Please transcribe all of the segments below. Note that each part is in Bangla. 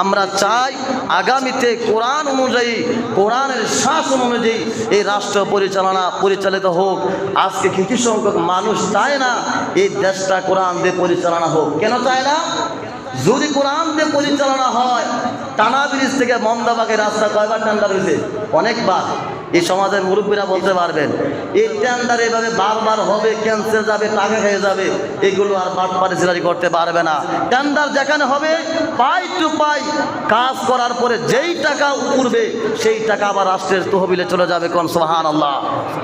আমরা চাই আগামীতে কোরআন অনুযায়ী, কোরআনের শ্বাস অনুযায়ী এই রাষ্ট্র পরিচালনা পরিচালিত হোক। আজকে কিছু সংখ্যক মানুষ চায় না এই দেশটা কোরআন দিয়ে পরিচালনা হোক। কেন চায় না? যদি কোরআন দিয়ে পরিচালনা হয়, টানা ব্রিজ থেকে মমদাবাগের রাস্তা কয়বার টান্ডা অনেকবার। এই সমাজের মুরব্বীরা বলতে পারবেন, এই টেন্ডার এভাবে বারবার হবে ক্যান্সেল যাবে, টাকা খেয়ে যাবে, এগুলো আর পারিচারি করতে পারবে না। টেন্ডার যেখানে হবে, পাই টু পাই কাজ করার পরে যেই টাকা উঠবে, সেই টাকা আবার রাষ্ট্রের তহবিলে চলে যাবে কোন? সোহান আল্লাহ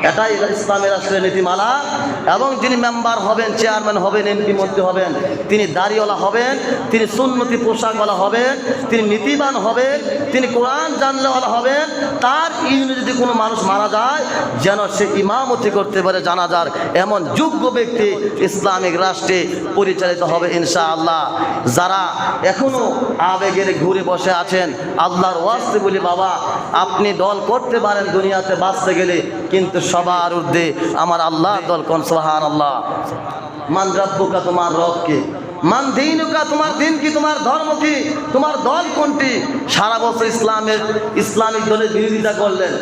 এটাই ইসলামী রাষ্ট্রের নীতিমালা। এবং যিনি মেম্বার হবেন, চেয়ারম্যান হবেন, এমপি মন্ত্রী হবেন, তিনি দাড়িওয়ালা হবেন, তিনি সুন্নতি পোশাকওয়ালা হবেন, তিনি নীতিবান হবেন, তিনি কোরআন জানলেওয়ালা হবেন, তার ইউনি যদি কোনো মানুষ মারা যায় যেন সে ইমামতি করতে পারে জানাজার এমন যোগ্য ব্যক্তি ইসলামিক রাষ্ট্রে পরিচালিত হবে ইনশাআল্লাহ। যারা এখনও আবেগের ঘুরে বসে আছেন, আল্লাহর ওয়াস্তে বলি, বাবা, আপনি দল করতে পারেন দুনিয়াতে, বাঁচতে গেলে, কিন্তু সবার ঊর্ধ্বে আমার আল্লাহ দল কোন? সোহান আল্লাহ মান রাব্বুকা, তোমার রবকে মান দিনুকা, তোমার দিন কি, তোমার ধর্ম কি, তোমার দল কোনটি? সারা বছর ইসলামের, ইসলামিক দলের বিরোধিতা করলেন,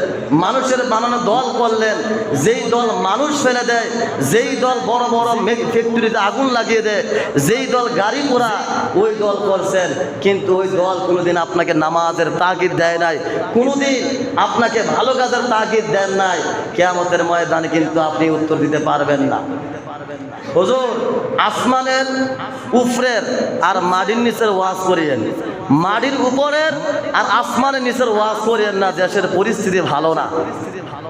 মানুষের বানানো দল করলেন, যেই দল মানুষ ফেলে দেয়, যেই দল বড় বড় মেঘ ফ্যাক্টরিতে আগুন লাগিয়ে দেয়, যেই দল গাড়ি পোড়া ওই দল করছেন, কিন্তু ওই দল কোনোদিন আপনাকে নামাজের তাগিদ দেয় নাই, কোনোদিন আপনাকে ভালো কাজের তাগিদ দেন নাই, কেয়ামতের ময়দানে কিন্তু আপনি উত্তর দিতে পারবেন না। হুজুর, আসমানের উপরের আর মাটির নিচের ওয়াজ করিয়েন। মাটির উপরের আর আসমানের নিচের ওয়াজ করিয়েন না, দেশের পরিস্থিতি ভালো না।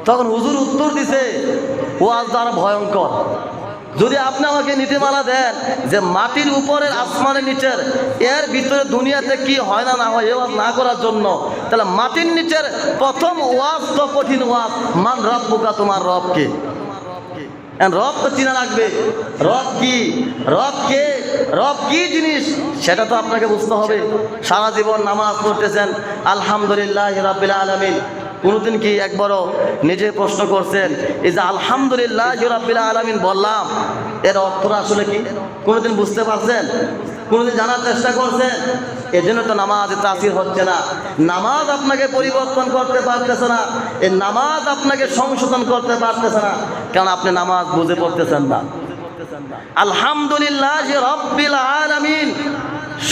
তখন হুজুর উত্তর দিছে, ওয়াজ দ্বারা ভয়ঙ্কর। যদি আপনি আমাকে নীতিমালা দেন যে মাটির উপরের, আসমানের নিচের, এর ভিতরে দুনিয়াতে কি হয় না না হয়, এ না করার জন্য, তাহলে মাটির নিচের প্রথম ওয়াজ তো কঠিন ওয়াজ। মান রব্বুকা, তোমার রবকে রব তো চিনা লাগবে। রব কি? রব কে? রব কি জিনিস? সেটা তো আপনাকে বুঝতে হবে। সারা জীবন নামাজ পড়তেছেন। আলহামদুলিল্লাহ রাবিল আলমিন। কোনোদিন কি একবারও নিজে প্রশ্ন করছেন, এই যে আলহামদুলিল্লাহ রাবিল আলমিন বললাম, এর অর্থটা আসলে কি? কোনোদিন বুঝতে পারছেন? কোনোদিন জানার চেষ্টা করছেন এজন্য তো নামাজ তাসির হচ্ছে না। নামাজ আপনাকে পরিবর্তন করতে পারতেছে না এই নামাজ আপনাকে সংশোধন করতে পারতেছে না, কারণ আপনি নামাজ বুঝে পড়তেছেন না। আলহামদুলিল্লাহ রব্বিল আলামিন,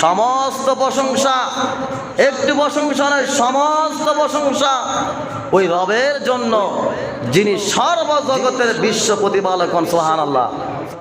সমস্ত প্রশংসা, একটু প্রশংসা নয়, সমস্ত প্রশংসা ওই রবের জন্য, যিনি সর্বজগতের বিশ্ব প্রতিপালক সোহান আল্লাহ